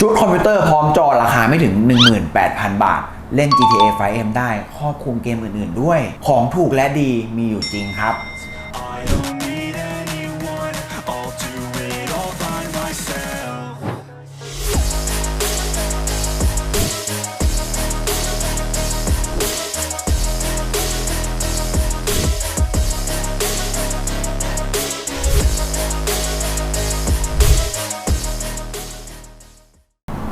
ชุดคอมพิวเตอร์พร้อมจอราคาไม่ถึง 18,000 บาท เล่น GTA 5M ได้ครอบคลุมเกมอื่นๆด้วย ของถูกและดีมีอยู่จริงครับ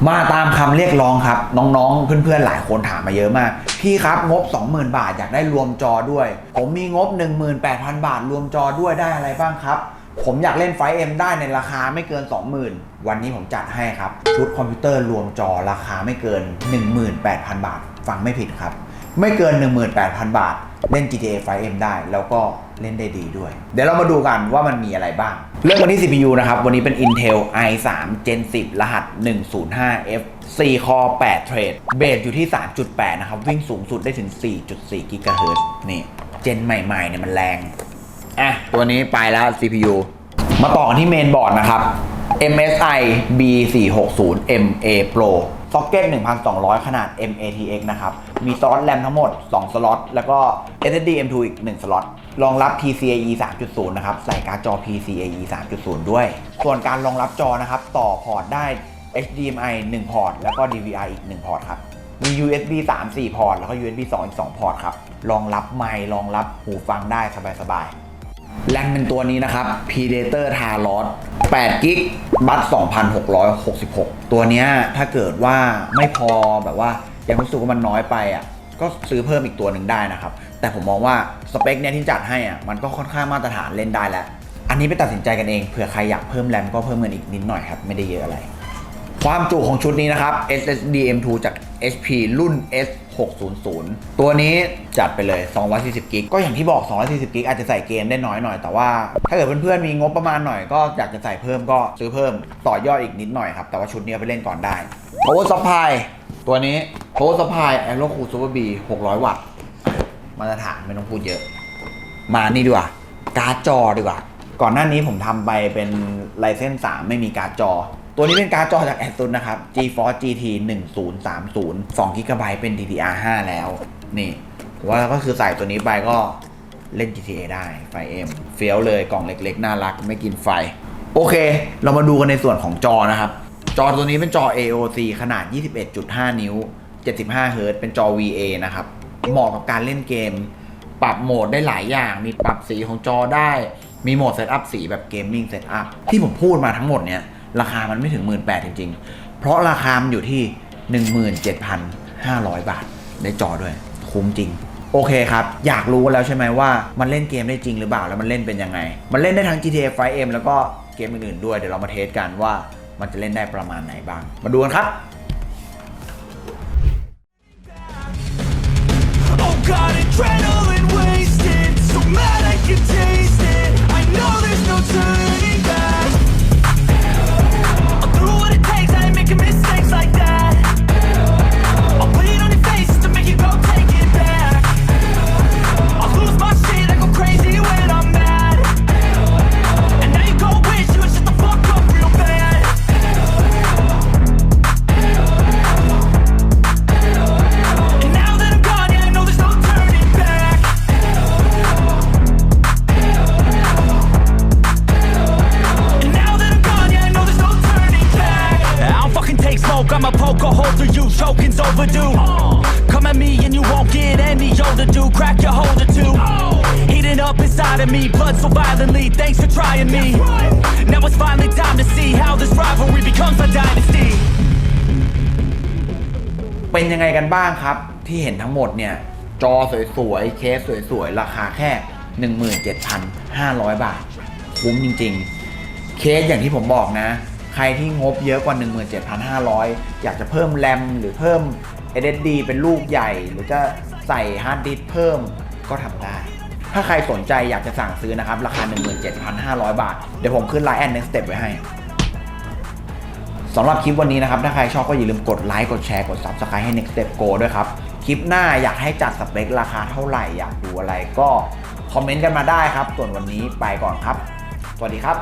มาตามคำเรียกร้องครับ น้องๆ เพื่อนๆ หลายคนถามมาเยอะมาก พี่ครับงบ 20,000 บาทอยากได้รวมจอด้วย ผมมีงบ 18,000 บาท รวมจอด้วยได้อะไรบ้างครับ ผมอยากเล่นไฟเอ็มได้ในราคาไม่เกิน 20,000 วันนี้ผมจัดให้ครับ ชุดคอมพิวเตอร์รวมจอราคาไม่เกิน 18,000 บาท ฟังไม่ผิดครับ ไม่เกิน 18,000 บาท เล่น GTA 5M ได้แล้วก็ เล่นได้ดีด้วย เดี๋ยวเรามาดูกันว่ามันมีอะไรบ้าง เริ่มกันที่ CPU นะครับ วันนี้เป็น Intel i3 Gen 10 รหัส 105F 4 Core 8 Thread เบสอยู่ที่ 3.8 นะครับ วิ่งสูงสุดได้ถึง 4.4 GHz นี่ เจนใหม่ๆเนี่ยมันแรง อะ ตัวนี้ไปแล้ว CPU มาต่อกันที่เมนบอร์ดนะครับ MSI B460MA Pro ซ็อกเก็ต1,200 ขนาด MATX นะครับ มีสล็อตแรมทั้งหมด 2 สล็อต แล้วก็ SSD M2 อีก 1 สล็อต รองรับ PCIe 3.0 นะครับ ใส่การ์ดจอ PCIe 3.0 ด้วย ส่วนการรองรับจอนะครับ ต่อพอร์ตได้ HDMI 1 พอร์ต แล้วก็ DVI อีก 1 พอร์ตครับ มี USB 3 4 พอร์ต แล้วก็ USB 2 อีก 2 พอร์ตครับ รองรับไมค์ รองรับหูฟังได้สบายๆ แรมเป็นตัวนี้นะครับ Predator t a r o s 8กิกบัต2,666 ตัวเนี้ยถ้าเกิดว่าไม่พอแบบว่ายังรู้สึกว่ามันน้อยไปอะก็ซื้อเพิ่มอีกตัวหนึ่งได้นะครับ แต่ผมมองว่าสเปคเนี้ยที่จัดให้อะมันก็ค่อนข้างมาตรฐานเล่นได้แล้ว อันนี้ไปตัดสินใจกันเองเผื่อใครอยากเพิ่มแรมก็เพิ่มเงินอีกนิดหน่อยครับ ไม่ได้เยอะอะไร ความจุของชุดนี้นะครับ SSD M2 จาก HP รุ่น S600 ตัวนี้จัดไปเลย240กิกก็อย่างที่บอก240กิกอาจจะใส่เกมได้น้อยหน่อย แต่ว่าถ้าเกิดเพื่อนๆมีงบประมาณหน่อยก็อยากจะใส่เพิ่มก็ซื้อเพิ่มต่อยอดอีกนิดหน่อยครับ แต่ว่าชุดนี้ไปเล่นก่อนได้ Power Supply ตัวนี้ Power Supply Aero Cool Super B 600 วัตต์มาตรฐานไม่ต้องพูดเยอะ มานี่ดีกว่า การ์ดจอดีกว่า ก่อนหน้านี้ผมทำไปเป็นไลเซน3ไม่มีการ์ดจอ ตัวนี้เป็นการ์ดจอจาก ASUS นะครับ GeForce GT 1030 2 g b เป็น DDR5 แล้ว นี่ผมว่าก็คือใส่ตัวนี้ไปก็เล่น GTA ได้ไฟ M เฟี้ยวเลยกล่องเล็กๆ น่ารักไม่กินไฟ โอเค เรามาดูกันในส่วนของจอนะครับ จอตัวนี้เป็นจอ AOC ขนาด 21.5 นิ้ว 75เฮิรตซ์เป็นจอ VA นะครับ เหมาะกับการเล่นเกม ปรับโหมดได้หลายอย่าง มีปรับสีของจอได้ มีโหมดเซตอัพสีแบบเกมมิ่งเซตอัพที่ผมพูดมาทั้งหมดเนี่ย ราคามันไม่ถึง 1 8ื่นจริง ๆ เพราะราคามันอยู่ที่ 17,500 บาท ได้จอด้วยคุ้มจริง โอเคครับ อยากรู้แล้วใช่ไหมว่ามันเล่นเกมได้จริงหรือเปล่าแล้วมันเล่นเป็นยังไง มันเล่นได้ทั้ง GTA 5M แล้วก็เกมอื่นๆด้วยเดี๋ยวเรามาเทสกันว่ามันจะเล่นได้ประมาณไหนบ้าง มาดูกันครับ take smoke, a poker holder, you choking's overdue. Come at me and you won't get any older, dude. Crack your holder too. Heating up inside of me, blood so violently. Thanks for trying me. Now it's finally time to see how this rivalry becomes a dynasty. เป็นยังไงกันบ้างครับ ที่เห็นทั้งหมดเนี่ย จอสวยๆ เคสสวยๆ ราคาแค่ 17,500 บาท คุ้มจริงๆ เคสอย่างที่ผมบอกนะ ใครที่งบเยอะกว่า 17,500 อยากจะเพิ่มแรมหรือเพิ่ม SSD เป็นลูกใหญ่ หรือจะใส่ฮาร์ดดิสเพิ่มก็ทำได้ ถ้าใครสนใจอยากจะสั่งซื้อนะครับ ราคา 17,500 บาท เดี๋ยวผมขึ้นไลน์แอน next step ไว้ให้สำหรับคลิปวันนี้นะครับ ถ้าใครชอบก็อย่าลืมกดไลค์กดแชร์กด Subscribe ให้ Next Step Go ด้วยครับ คลิปหน้าอยากให้จัดสเปคราคาเท่าไหร่อยากดูอะไรก็คอมเมนต์กันมาได้ครับ ส่วนวันนี้ไปก่อนครับ สวัสดีครับ